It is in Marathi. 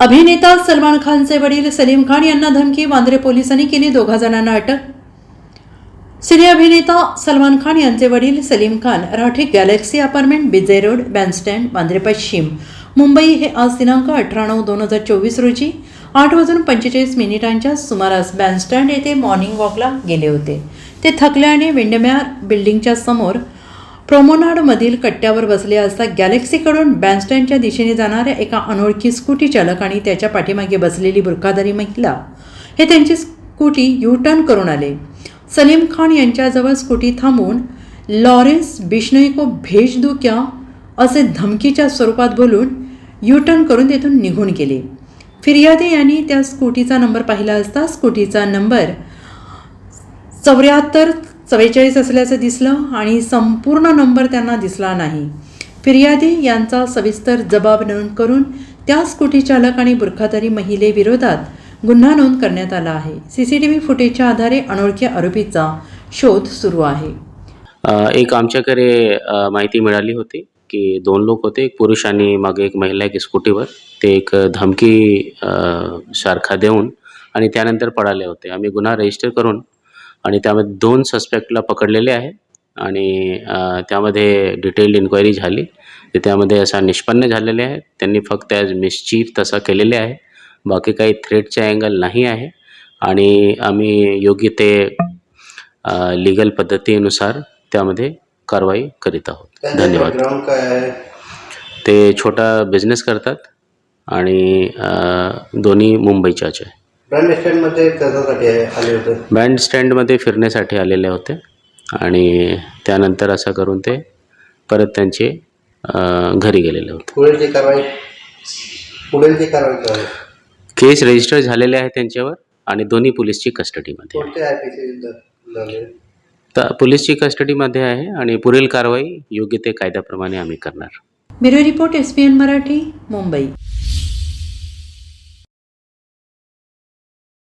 अभिनेता सलमान खानचे वडील सलीम खान यांना धमकी वांद्रे पोलिसांनी केली दोघा जणांना अटक. सिने अभिनेता सलमान खान यांचे वडील Salim Khan Rathi Galaxy apartment BJ road Bandstand Vandre पश्चिम. मुंबई हे आज दिनांक अठरा नऊ दोन हजार चोवीस रोजी आठ वाजून पंचेचाळीस मिनिटांच्या सुमारास बँडस्टँड येथे मॉर्निंग वॉकला गेले होते. ते थकल्याने विंडम्यार बिल्डिंगच्या समोर प्रोमोनाडमधील कट्ट्यावर बसले असता गॅलेक्सीकडून बँडस्टँडच्या दिशेने जाणाऱ्या एका अनोळखी स्कूटी चालक आणि त्याच्या पाठीमागे बसलेली बुरखादारी महिला हे त्यांची स्कूटी यू टर्न करून आले. सलीम खान यांच्याजवळ स्कूटी थांबवून लॉरेन्स बिश्नोई को भेज दू क्या? असे धमकीच्या स्वरूपात बोलून यू टर्न करून तेथून निघून गेले. फिर्यादी यांनी त्या स्कूटीचा नंबर पाहिला असता स्कूटीचा नंबर चौऱ्याहत्तर चव्वेचाळीस असल्याचं दिसलं आणि संपूर्ण नंबर त्यांना दिसला नाही. फिर्यादी यांचा सविस्तर जबाब नोंद करून त्या स्कूटी चालक आणि बुरखादारी महिलेविरोधात गुन्हा नोंद करण्यात आला आहे. सी सी टी व्ही फुटेजच्या आधारे अनोळखी आरोपीचा शोध सुरू आहे. एक आमच्याकडे माहिती मिळाली होती की दोन लोक होते एक पुरुष आणि मागे एक महिला एक स्कूटीवर. ते एक धमकी सारखा देऊन आणि त्यानंतर पळाले होते. आम्ही गुन्हा रजिस्टर करून आणि त्यामध्ये दोन सस्पेक्टला पकडलेले आहे. आणि त्यामध्ये डिटेल्ड इन्क्वायरी झाली. तर त्यामध्ये असा निष्पन्न झालेले आहे. त्यांनी फक्त ॲज मिसचीफ तसा केलेले आहे. बाकी काही थ्रेटच्या अँगल नाही आहे. आणि आम्ही योग्य ते लिगल पद्धतीनुसार त्यामध्ये कारवाई करीत आहोत. धन्यवाद. ते छोटा बिझनेस करतात. आणि दोन्ही मुंबईच्याच आहे. ब्रँड स्टँडमध्ये कशासाठी आले होते? बँड स्टँडमध्ये फिरण्यासाठी आलेले होते. आणि त्यानंतर असं करून ते परत त्यांचे अ, घरी गेलेले होते. पुढील जी कारवाई पुढील जी कारवाई करावी केस रजिस्टर झालेले आहे त्यांच्यावर आणि दोन्ही पोलीसची कस्टडीमध्ये आहे. कोणते आय पी सी झाले? तर पोलीसची कस्टडीमध्ये आहे आणि पुढील कारवाई योग्य ते कायद्याप्रमाणे आम्ही करणार. Bureau report S P N Marathi Mumbai.